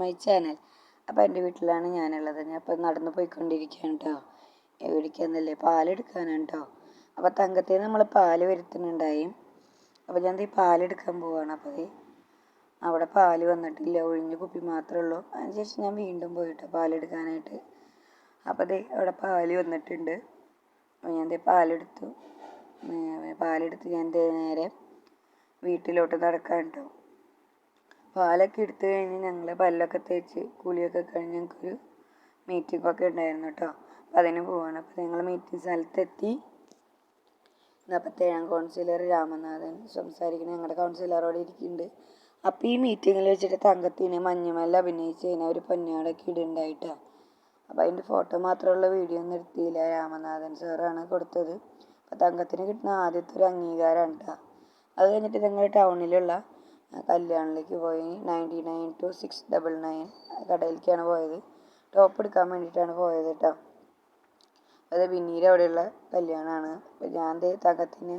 My channel അപ്പോൾ എന്റെ വീട്ടിലാണ് ഞാനുള്ളത്. ഞാൻ ഇപ്പോൾ നടന്നു പോയിക്കൊണ്ടിരിക്കുകയാണ് കേട്ടോ എവിടേക്കാന്നല്ലേ പാലെടുക്കാനാണ് കേട്ടോ അപ്പോൾ തങ്കത്തിൽ നമ്മൾ പാൽ വരുത്തുന്നുണ്ടായി. അപ്പോൾ ഞാൻ ഈ പാലെടുക്കാൻ പോവാണ്. അപ്പോൾ അവിടെ പാൽ വന്നിട്ടില്ല. ഒഴിഞ്ഞ കുപ്പി മാത്രമേ ഉള്ളൂ. അതിനുശേഷം ഞാൻ വീണ്ടും പോയിട്ട് പാലെടുക്കാനായിട്ട് അപ്പോൾ ദേ അവിടെ പാൽ വന്നിട്ടുണ്ട്. അപ്പോൾ ഞാൻ ദേ പാലെടുത്തു പാലെടുത്ത് ഞാൻ നേരെ വീട്ടിലോട്ട് നടക്കാൻ കേട്ടോ പാലൊക്കെ എടുത്തു കഴിഞ്ഞ് ഞങ്ങൾ പല്ലൊക്കെ തേച്ച് കുളിയൊക്കെ കഴിഞ്ഞ് ഞങ്ങൾക്കൊരു മീറ്റിംഗ് ഒക്കെ ഉണ്ടായിരുന്നു കേട്ടോ അപ്പം അതിന് പോവാണ്. അപ്പോൾ ഞങ്ങൾ മീറ്റിംഗ് സ്ഥലത്തെത്തി. അപ്പോൾ തേഴാം കൗൺസിലർ രാമനാഥൻ സംസാരിക്കുന്ന. ഞങ്ങളുടെ കൗൺസിലറോട് ഇരിക്കുന്നുണ്ട് അപ്പോൾ ഈ മീറ്റിങ്ങിൽ വെച്ചിട്ട് തങ്കത്തിന് മഞ്ഞുമല്ല അഭിനയിച്ച് കഴിഞ്ഞാൽ ഒരു പൊന്നാടൊക്കെ ഇടുണ്ടായിട്ടാണ് അപ്പോൾ അതിന്റെ ഫോട്ടോ മാത്രമുള്ള വീഡിയോ ഒന്നും എടുത്തില്ല. രാമനാഥൻ സാറാണ് കൊടുത്തത്. അപ്പോൾ തങ്കത്തിന് കിട്ടുന്ന ആദ്യത്തെ ഒരു അംഗീകാരമാണ് കേട്ടോ അത് കഴിഞ്ഞിട്ട് ഞങ്ങൾ ടൗണിലുള്ള കല്യാണിലേക്ക് പോയി. Ninety nine two six double nine കടയിലേക്കാണ് പോയത്. ടോപ്പ് എടുക്കാൻ വേണ്ടിയിട്ടാണ് പോയത് കേട്ടോ അത് പിന്നീട് അവിടെയുള്ള കല്യാണമാണ് അപ്പം ഞാൻ തകത്തിന്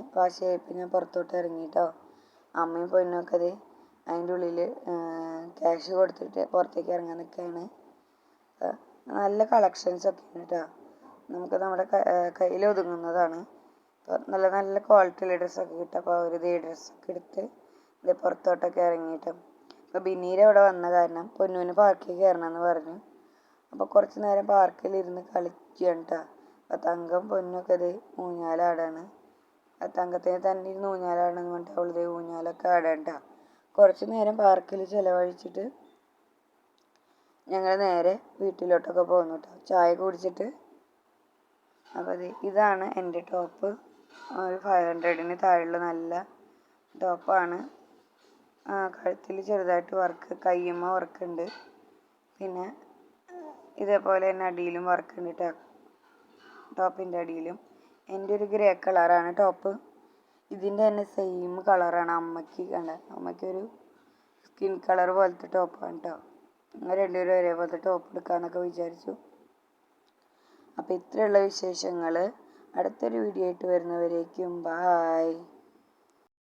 ഞാൻ പുറത്തോട്ട് ഇറങ്ങി കേട്ടോ അമ്മയും പൊന്നൊക്കെ അത് അതിന്റെ ഉള്ളിൽ ക്യാഷ് കൊടുത്തിട്ട് പുറത്തേക്ക് ഇറങ്ങാൻ നിൽക്കുകയാണ് നല്ല കളക്ഷൻസ് ഒക്കെ ഉണ്ട് കേട്ടോ നമുക്ക് നമ്മുടെ കയ്യിൽ ഒതുങ്ങുന്നതാണ്. അപ്പോൾ നല്ല നല്ല ക്വാളിറ്റിയുള്ള ഡ്രസ്സൊക്കെ കിട്ടും. അപ്പോൾ അവർ ഇതേ ഡ്രസ്സൊക്കെ എടുത്ത് ഇത് പുറത്തോട്ടൊക്കെ ഇറങ്ങിയിട്ട്. അപ്പോൾ ബിനീര അവിടെ വന്ന കാരണം പൊന്നൂന് പാർക്കിൽ കയറണമെന്ന് പറഞ്ഞു. അപ്പോൾ കുറച്ച് നേരം പാർക്കിലിരുന്ന് കളിക്കുകയാണ് കേട്ടോ അപ്പോൾ തങ്കം പൊന്നൊക്കെ ഇത് ഊഞ്ഞാലാടാണ്. ആ തങ്കത്തിന് തന്നെ ഇരുന്ന് ഊഞ്ഞാലാടാന്ന് പറഞ്ഞിട്ട് അവൾ ഇത് ഊഞ്ഞാലൊക്കെ ആടാണ് കുറച്ച് നേരം പാർക്കിൽ ചിലവഴിച്ചിട്ട് ഞങ്ങൾ നേരെ വീട്ടിലോട്ടൊക്കെ പോന്നു കേട്ടോ ചായ കുടിച്ചിട്ട് അപ്പോൾ ഇത് ഇതാണ് എന്റെ ടോപ്പ് ഒരു ഫൈവ് ഹൺഡ്രഡിന് താഴെയുള്ള നല്ല ടോപ്പാണ് കഴുത്തിൽ ചെറുതായിട്ട് വർക്ക് കയ്യുമ്മ വർക്ക് ഉണ്ട് പിന്നെ ഇതേപോലെ തന്നെ അടിയിലും വർക്ക് ഉണ്ട് കേട്ടോ ടോപ്പിന്റെ അടിയിലും. എന്റെ ഒരു ഗ്രേ കളറാണ് ടോപ്പ് ഇതിന്റെ തന്നെ സെയിം കളറാണ് അമ്മയ്ക്ക് കണ്ട. അമ്മയ്ക്കൊരു സ്കിൻ കളർ പോലത്തെ ടോപ്പാണ് കേട്ടോ ഞങ്ങൾ രണ്ടുപേരും ഒരേപോലത്തെ ടോപ്പ് എടുക്കാമെന്നൊക്കെ വിചാരിച്ചു. അപ്പോൾ ഇത്രയുള്ള വിശേഷങ്ങൾ. അടുത്തൊരു വീഡിയോ ആയിട്ട് വരുന്നവരേക്കും ബായ്